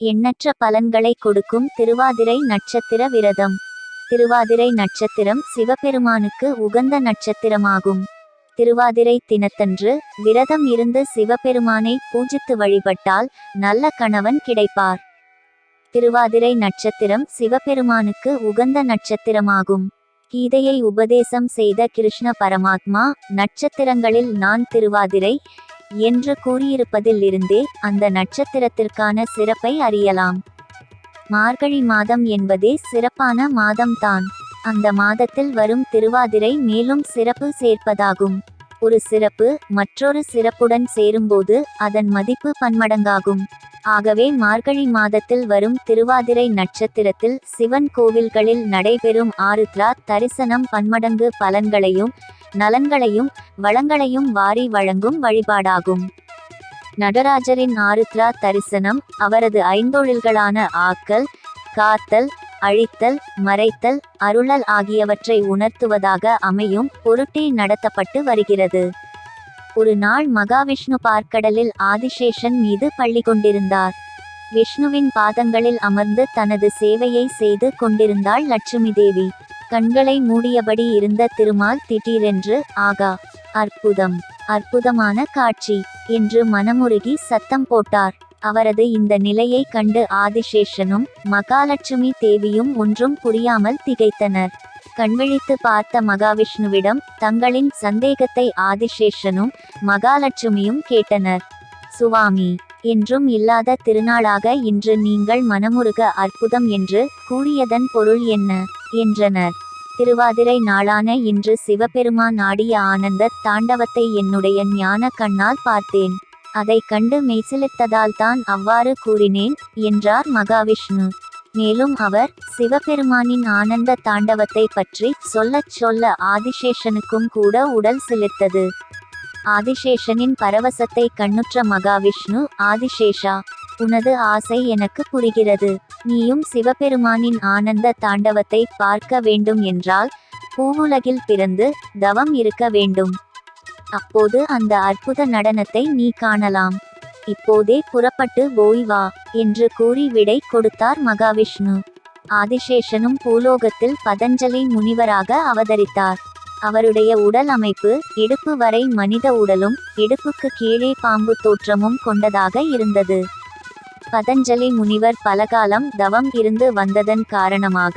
எண்ணற்ற பலன்களை கொடுக்கும் திருவாதிரை நட்சத்திர விரதம். திருவாதிரை நட்சத்திரம் சிவபெருமானுக்கு உகந்த நட்சத்திரமாகும். திருவாதிரை தினத்தன்று விரதம் இருந்து சிவபெருமானை பூஜித்து வழிபட்டால் நல்ல கணவன் கிடைப்பார். திருவாதிரை நட்சத்திரம் சிவபெருமானுக்கு உகந்த நட்சத்திரமாகும். கீதையை உபதேசம் செய்த கிருஷ்ண பரமாத்மா நட்சத்திரங்களில் நான் திருவாதிரை என்று கூறியிருப்பதில் இருந்தே அந்த நட்சத்திரத்திற்கான சிறப்பை அறியலாம். மார்கழி மாதம் என்பதே சிறப்பான மாதம்தான். அந்த மாதத்தில் வரும் திருவாதிரை மேலும் சிறப்பு சேர்ப்பதாகும். ஒரு சிறப்பு மற்றொரு சிறப்புடன் சேரும்போது அதன் மதிப்பு பன்மடங்காகும். ஆகவே மார்கழி மாதத்தில் வரும் திருவாதிரை நட்சத்திரத்தில் சிவன் கோவில்களில் நடைபெறும் ஆருத்ரா தரிசனம் பன்மடங்கு பலன்களையும் நலன்களையும் வளங்களையும் வாரி வழங்கும் வழிபாடாகும். நடராஜரின் ஆருத்ரா தரிசனம் அவரது ஐந்தொழில்களான ஆக்கல் காத்தல் அழித்தல் மறைத்தல் அருளல் ஆகியவற்றை உணர்த்துவதாக அமையும் பொருட்டே நடத்தப்பட்டு வருகிறது. ஒரு நாள் மகாவிஷ்ணு பார்க்கடலில் ஆதிசேஷன் மீது பள்ளி கொண்டிருந்தார். விஷ்ணுவின் பாதங்களில் அமர்ந்து தனது சேவையை செய்து கொண்டிருந்தாள் லட்சுமி தேவி. கண்களை மூடியபடி இருந்த திருமால் திடீரென்று ஆகா அற்புதம் அற்புதமான காட்சி என்று மனமுருகி சத்தம் போட்டார். அவரது இந்த நிலையை கண்டு ஆதிசேஷனும் மகாலட்சுமி தேவியும் ஒன்றும் புரியாமல் திகைத்தனர். கண்விழித்து பார்த்த மகாவிஷ்ணுவிடம் தங்களின் சந்தேகத்தை ஆதிசேஷனும் மகாலட்சுமியும் கேட்டனர். சுவாமி என்றும் இல்லாத திருநாளாக இன்று நீங்கள் மனமுருக அற்புதம் என்று கூறியதன் பொருள் என்ன? என்றனர். திருவாதிரை நாளான இன்று சிவபெருமான் ஆடிய ஆனந்த தாண்டவத்தை என்னுடைய ஞான கண்ணால் பார்த்தேன். அதை கண்டு மெய்சிலித்ததால் தான் அவ்வாறு கூறினேன் என்றார் மகாவிஷ்ணு. மேலும் அவர் சிவபெருமானின் ஆனந்த தாண்டவத்தை பற்றி சொல்லச் சொல்ல ஆதிசேஷனுக்கும் கூட உடல் செலுத்தது. ஆதிசேஷனின் பரவசத்தை கண்ணுற்ற மகாவிஷ்ணு ஆதிசேஷா உனது ஆசை எனக்கு புரிகிறது. நீயும் சிவபெருமானின் ஆனந்த தாண்டவத்தை பார்க்க வேண்டும் என்றால் பூவுலகில் பிறந்து தவம் இருக்க வேண்டும். அப்போது அந்த அற்புத நடனத்தை நீ காணலாம். இப்போதே புறப்பட்டு போய் வா என்று கூறி விடை கொடுத்தார் மகாவிஷ்ணு. ஆதிசேஷனும் பூலோகத்தில் பதஞ்சலி முனிவராக அவதரித்தார். அவருடைய உடல் அமைப்பு இடுப்பு வரை மனித உடலும் இடுப்புக்கு கீழே பாம்பு தோற்றமும் கொண்டதாக இருந்தது. பதஞ்சலி முனிவர் பலகாலம் தவம் இருந்து வந்ததன் காரணமாக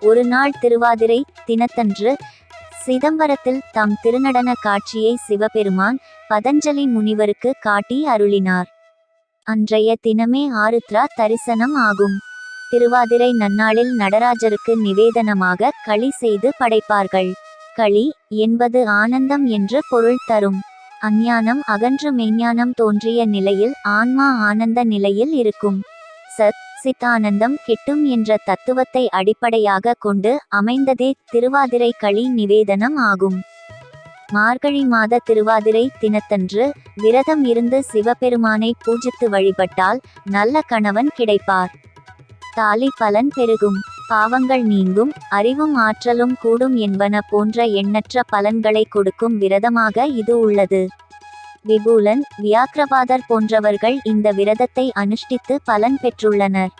ஒரு நாள் திருவாதிரை தினத்தன்று சிதம்பரத்தில் தம் திருநடன காட்சியை சிவபெருமான் பதஞ்சலி முனிவருக்கு காட்டி அருளினார். அன்றைய தினமே ஆருத்ரா தரிசனம் ஆகும். திருவாதிரை நன்னாளில் நடராஜருக்கு நிவேதனமாக களி செய்து படைப்பார்கள். களி என்பது ஆனந்தம் என்று பொருள் தரும். அஞ்ஞானம் அகன்று மெய்ஞானம் தோன்றிய நிலையில் ஆன்மா ஆனந்த நிலையில் இருக்கும். சத் சித்தானந்தம் கிட்டும் என்ற தத்துவத்தை அடிப்படையாக கொண்டு அமைந்ததே திருவாதிரை களி நிவேதனம் ஆகும். மார்கழி மாத திருவாதிரை தினத்தன்று விரதம் இருந்து சிவபெருமானை பூஜித்து வழிபட்டால் நல்ல கணவன் கிடைப்பார். தாலி பலன் பெருகும். பாவங்கள் நீங்கும். அறிவும் ஆற்றலும் கூடும் என்பன போன்ற எண்ணற்ற பலன்களை கொடுக்கும் விரதமாக இது உள்ளது. விபூலன் வியாக்கிரபாதர் போன்றவர்கள் இந்த விரதத்தை அனுஷ்டித்து பலன் பெற்றுள்ளனர்.